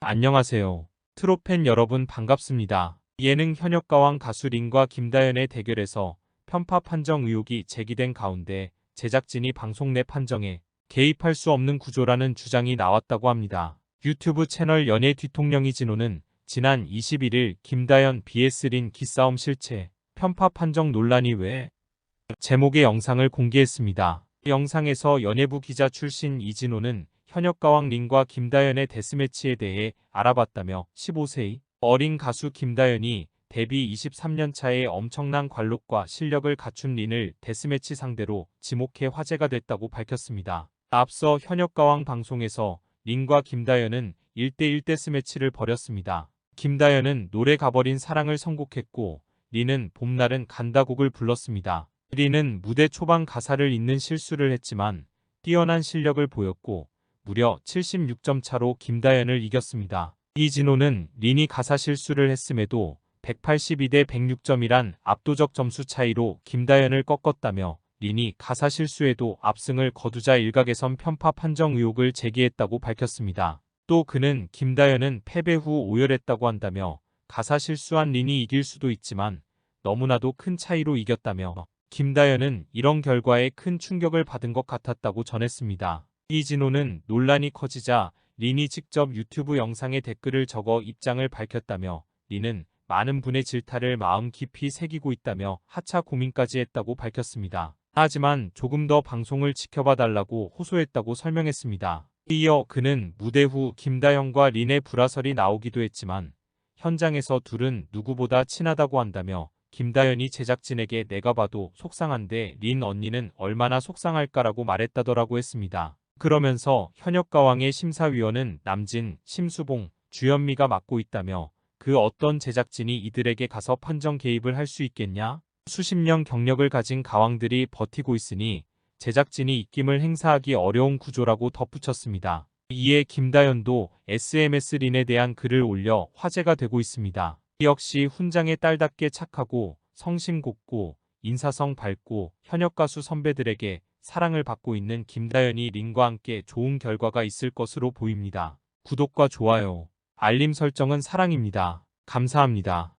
안녕하세요. 트로팬 여러분 반갑습니다. 예능 현역가왕 가수 린과 김다연의 대결에서 편파 판정 의혹이 제기된 가운데 제작진이 방송 내 판정에 개입할 수 없는 구조라는 주장이 나왔다고 합니다. 유튜브 채널 연예 뒤통령이 진호는 지난 21일 김다연 BS 린 기싸움 실체 편파 판정 논란이 외 제목의 영상을 공개했습니다. 영상에서 연예부 기자 출신 이진호는 현역가왕 린과 김다연의 데스매치에 대해 알아봤다며 15세의 어린 가수 김다연이 데뷔 23년 차에 엄청난 관록과 실력을 갖춘 린을 데스매치 상대로 지목해 화제가 됐다고 밝혔습니다. 앞서 현역가왕 방송에서 린과 김다연은 1대1 데스매치를 벌였습니다. 김다연은 노래 가버린 사랑을 선곡했고 린은 봄날은 간다곡을 불렀습니다. 린은 무대 초반 가사를 읽는 실수를 했지만 뛰어난 실력을 보였고 무려 76점 차로 김다연을 이겼습니다. 이진호는 린이 가사 실수를 했음에도 182대 106점이란 압도적 점수 차이로 김다연을 꺾었다며 린이 가사 실수에도 압승을 거두자 일각에선 편파 판정 의혹을 제기했다고 밝혔습니다. 또 그는 김다연은 패배 후 오열했다고 한다며 가사 실수한 린이 이길 수도 있지만 너무나도 큰 차이로 이겼다며 김다연은 이런 결과에 큰 충격을 받은 것 같았다고 전했습니다. 이진호는 논란이 커지자 린이 직접 유튜브 영상에 댓글을 적어 입장을 밝혔다며 린은 많은 분의 질타를 마음 깊이 새기고 있다며 하차 고민까지 했다고 밝혔습니다. 하지만 조금 더 방송을 지켜봐 달라고 호소했다고 설명했습니다. 이어 그는 무대 후 김다영과 린의 불화설이 나오기도 했지만 현장에서 둘은 누구보다 친하다고 한다며 김다연이 제작진에게 내가 봐도 속상한데 린 언니는 얼마나 속상할까라고 말했다더라고 했습니다. 그러면서 현역 가왕의 심사위원은 남진, 심수봉, 주현미가 맡고 있다며 그 어떤 제작진이 이들에게 가서 판정 개입을 할 수 있겠냐? 수십 년 경력을 가진 가왕들이 버티고 있으니 제작진이 입김을 행사하기 어려운 구조라고 덧붙였습니다. 이에 김다연도 SMS 린에 대한 글을 올려 화제가 되고 있습니다. 역시 훈장의 딸답게 착하고 성심 곱고 인사성 밝고 현역 가수 선배들에게 사랑을 받고 있는 김다연이 린과 함께 좋은 결과가 있을 것으로 보입니다. 구독과 좋아요, 알림 설정은 사랑입니다. 감사합니다.